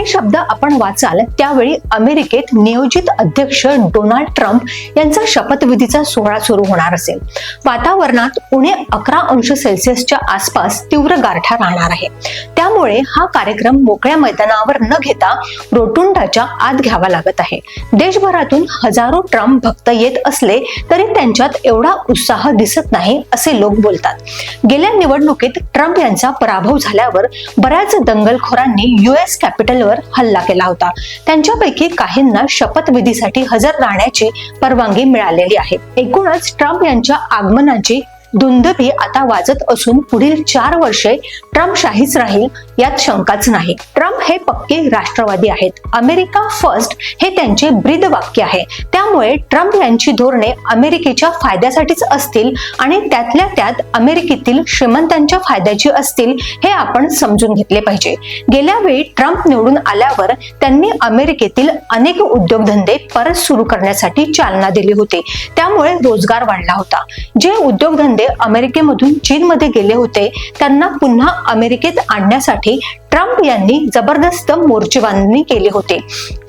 हे शब्द आपण वाचाल त्यावेळी अमेरिकेत नियोजित अध्यक्ष डोनाल्ड ट्रम्प यांचा शपथविधीचा सोहळा सुरू होणार असेल. वातावरणात उणे अकरा अंश सेल्सिअसच्या आसपास तीव्र गारठा राहणार आहे. त्यामुळे हा कार्यक्रम मोकळ्या मैदानावर न घेता रोटुंडाच्या आत घ्यावा लागत आहे. देशभरातून हजारो ट्रम्प भक्त येत असले तरी त्यांच्यात एवढा उत्साह दिसत नाही असे लोक बोलतात. गेल्या निवडणुकीत ट्रम्प यांचा पराभव झाल्यावर बऱ्याच दंगलखोरांनी युएस कॅपिटलवर हल्ला केला होता. त्यांच्यापैकी काहींना शपथविधीसाठी हजर राहण्याची परवानगी मिळालेली आहे. एकूणच ट्रम्प यांच्या आगमनाची धुंदभी आता वाजत असून पुढील चार वर्षे ट्रम्प शाहीच राहील यात शंकाच नाही. ट्रम्प हे पक्के राष्ट्रवादी आहेत. अमेरिका फर्स्ट हे त्यांचे ब्रीद वाक्य आहे. त्यामुळे ट्रम्प यांची धोरणे अमेरिकेच्या फायद्यासाठीच असतील आणि त्यातल्या त्यात अमेरिकेतील श्रीमंतांच्या फायद्याची असतील हे आपण समजून घेतले पाहिजे. गेल्या वेळी ट्रम्प निवडून आल्यावर त्यांनी अमेरिकेतील अनेक उद्योगधंदे परत सुरू करण्यासाठी चालना दिली होती. त्यामुळे रोजगार वाढला होता. जे उद्योगधंदे अमेरिकेमधून चीनमध्ये गेले होते त्यांना पुन्हा अमेरिकेत आणण्यासाठी ट्रम्प यांनी जबरदस्त मोर्चेबांधणी केली होती.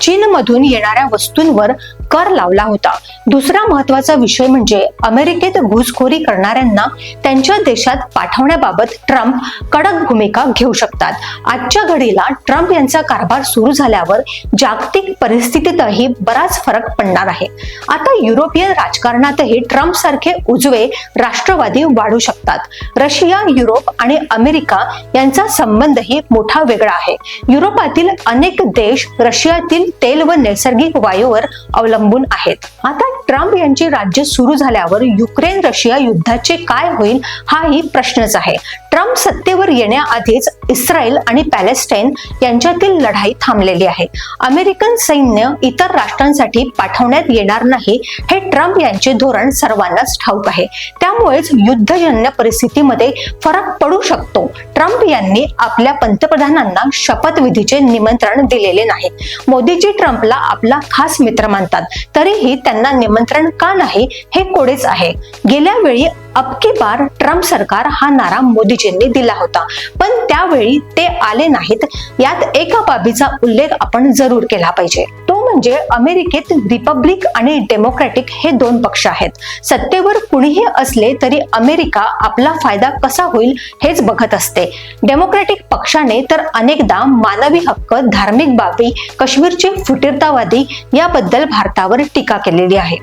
चीनमधून येणाऱ्या वस्तूंवर कर लावला होता. दुसरा महत्त्वाचा विषय म्हणजे अमेरिकेत घुसखोरी करणाऱ्यांना त्यांच्या देशात पाठवण्याबाबत ट्रम्प कडक भूमिका घेऊ शकतात. आजच्या घडीला ट्रम्प यांचा कारभार सुरू झाल्यावर जागतिक परिस्थितीतही बराच फरक पडणार आहे. आता युरोपियन राजकारणातही ट्रम्प सारखे उजवे राष्ट्रवादी वाढू शकतात. रशिया युरोप आणि अमेरिका यांचा संबंधही मोठा वेगळा आहे. युरोपातील अनेक देश रशियातील तेल व नैसर्गिक वायूवर अवलंबून आहेत. आता ट्रम्प यांची राज्य सुरू झाल्यावर युक्रेन रशिया युद्धाचे काय होईल हाही प्रश्नच आहे. ट्रम्प सत्तेवर येण्याआधीच इस्रायल आणि पॅलेस्टाईन यांच्यातील लढाई थांबलेली आहे. अमेरिकन सैन्य इतर राष्ट्रांसाठी पाठवण्यात येणार नाही हे ट्रम्प यांचे धोरण सर्वांनाच ठाऊक आहे. त्यामुळेच युद्धजन्य परिस्थितीमध्ये फरक पडू शकतो. ट्रम्प यांनी आपल्या पंतप्रधानांना शपथविधीचे निमंत्रण दिलेले नाही. मोदीजी ट्रम्पला आपला खास मित्र मानतात. तरीही त्यांना निमंत्रण का नाही हे कोडेच आहे. गेल्या वेळी अबकी बार ट्रम्प सरकार हा नारा मोदीजींनी दिला होता. पण त्यावेळी ते आले नाहीत. यात एका बाबीचा उल्लेख आपण जरूर केला पाहिजे. म्हणजे अमेरिकेत रिपब्लिक आणि डेमोक्रॅटिक हे दोन पक्ष आहेत. सत्तेवर कुणीही असले तरी अमेरिका आपला फायदा कसा होईल हेच बघत असते. डेमोक्रॅटिक पक्षाने तर अनेकदा मानवी हक्क धार्मिक बाबी काश्मीरचे फुटीरतावादी याबद्दल भारतावर टीका केलेली आहे.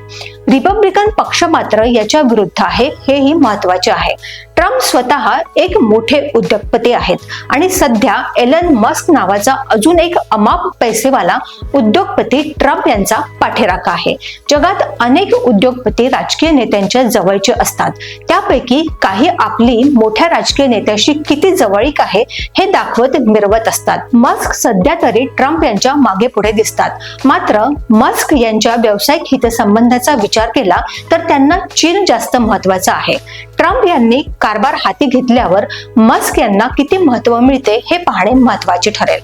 रिपब्लिकन पक्ष मात्र याच्या विरुद्ध आहे हेही महत्त्वाचे आहे. ट्रम्प स्वतः एक मोठे उद्योगपती आहेत आणि सध्या एलन मस्क नावाचा अजून एक अमाप पैसेवाला उद्योगपती ट्रम्प यांचा पाठीराखा आहे. जगात अनेक उद्योगपती राजकीय नेत्यांच्या जवळचे असतात. त्यापैकी काही आपली मोठ्या राजकीय नेत्याशी किती जवळीक आहे हे दाखवत मिरवत असतात. मस्क सध्या तरी ट्रम्प यांच्या मागे पुढे दिसतात. मात्र मस्क यांच्या व्यावसायिक हितसंबंधाचा विचार केला तर त्यांना चीन जास्त महत्त्वाचा आहे. ट्रम्प यांनी कारभार हाती घेतल्यावर मस्क यांना किती महत्त्व मिळते हे पाहणे महत्त्वाचे ठरेल.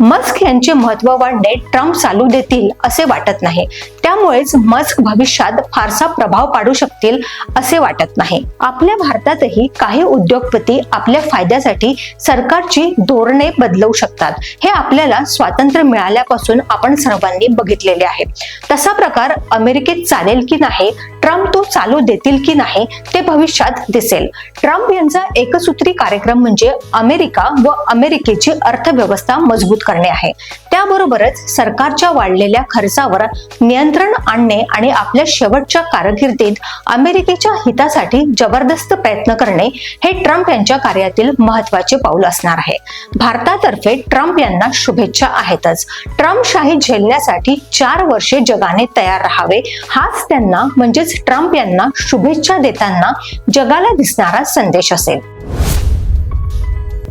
मस्क यांचे महत्त्व वाढणे ट्रम्प चालू देतील असे वाटत नाही. त्यामुळेच मस्क भविष्यात फारसा प्रभाव पाडू शकतील असे वाटत नाही. आपल्या भारतातही काही उद्योगपती आपल्या फायद्यासाठी सरकारची धोरणे बदलवू शकतात. हे आपल्याला स्वातंत्र्य मिळाल्यापासून आपण सर्वांनी बघितलेले आहे. तसा प्रकार अमेरिकेत चालेल की नाही ट्रम्प तो चालू देतील की नाही ते भविष्यात दिसेल. ट्रम्प यांचा एकसूत्री कार्यक्रम म्हणजे अमेरिका व अमेरिकेची अर्थव्यवस्था मजबूत करणे आहे. त्याबरोबरच सरकारच्या वाढलेल्या खर्चावर नियंत्रण आणणे आणि आपल्या शेवटच्या कारकिर्दीत अमेरिकेच्या हितासाठी जबरदस्त प्रयत्न करणे हे ट्रम्प यांच्या कार्यातील महत्त्वाचे पाऊल असणार आहे. भारतातर्फे ट्रम्प यांना शुभेच्छा आहेतच. ट्रम्प शाही झेलण्यासाठी चार वर्षे जगाने तयार राहावे हाच त्यांना म्हणजेच ट्रम्प यांना शुभेच्छा देताना जगाला दिसणारा संदेश असेल.